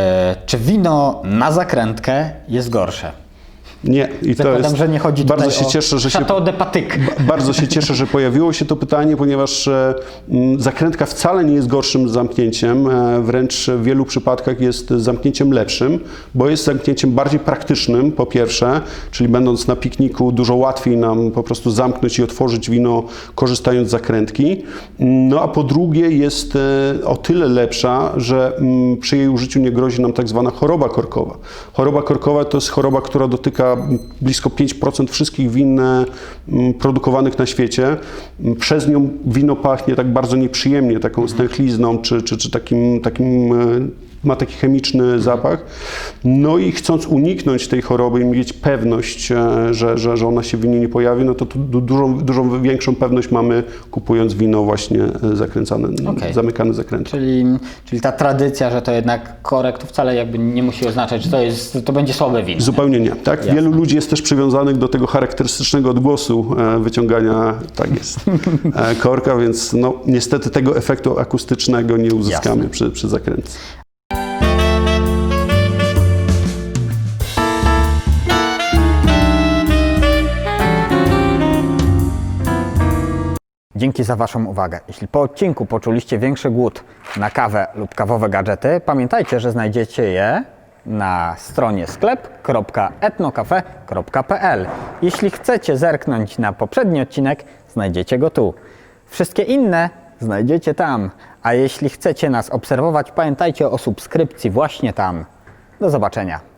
E, Czy wino na zakrętkę jest gorsze? Nie, i to Zakładam, jest. że nie chodzi bardzo się o cieszę, że się de Patyk. Bardzo się cieszę, że pojawiło się to pytanie, ponieważ e, zakrętka wcale nie jest gorszym zamknięciem, e, wręcz w wielu przypadkach jest zamknięciem lepszym, bo jest zamknięciem bardziej praktycznym, po pierwsze, czyli będąc na pikniku dużo łatwiej nam po prostu zamknąć i otworzyć wino, korzystając z zakrętki. No a po drugie jest e, o tyle lepsza, że przy jej użyciu nie grozi nam tak zwana choroba korkowa. Choroba korkowa to jest choroba, która dotyka blisko 5% wszystkich win mm, produkowanych na świecie. Mm, Przez nią wino pachnie tak bardzo nieprzyjemnie, taką stęchlizną czy, czy, czy takim, takim e, ma taki chemiczny zapach. No i chcąc uniknąć tej choroby i mieć pewność, e, że, że, że ona się w winie nie pojawi, no to dużą, dużą większą pewność mamy kupując wino właśnie e, zakręcane, Okej. zamykane zakrętem. Czyli, czyli ta tradycja, że to jednak korek, to wcale jakby nie musi oznaczać, że to, jest, to będzie słabe wino. Zupełnie nie. Tak? Wielu ludzi jest też przywiązanych do tego charakterystycznego odgłosu e, wyciągania, tak jest, korka, więc no, niestety tego efektu akustycznego nie uzyskamy Jasne. przy, przy zakrętce. Dzięki za Waszą uwagę. Jeśli po odcinku poczuliście większy głód na kawę lub kawowe gadżety, pamiętajcie, że znajdziecie je na stronie sklep.etnocafe.pl. Jeśli chcecie zerknąć na poprzedni odcinek, znajdziecie go tu. Wszystkie inne znajdziecie tam. A jeśli chcecie nas obserwować, pamiętajcie o subskrypcji właśnie tam. Do zobaczenia.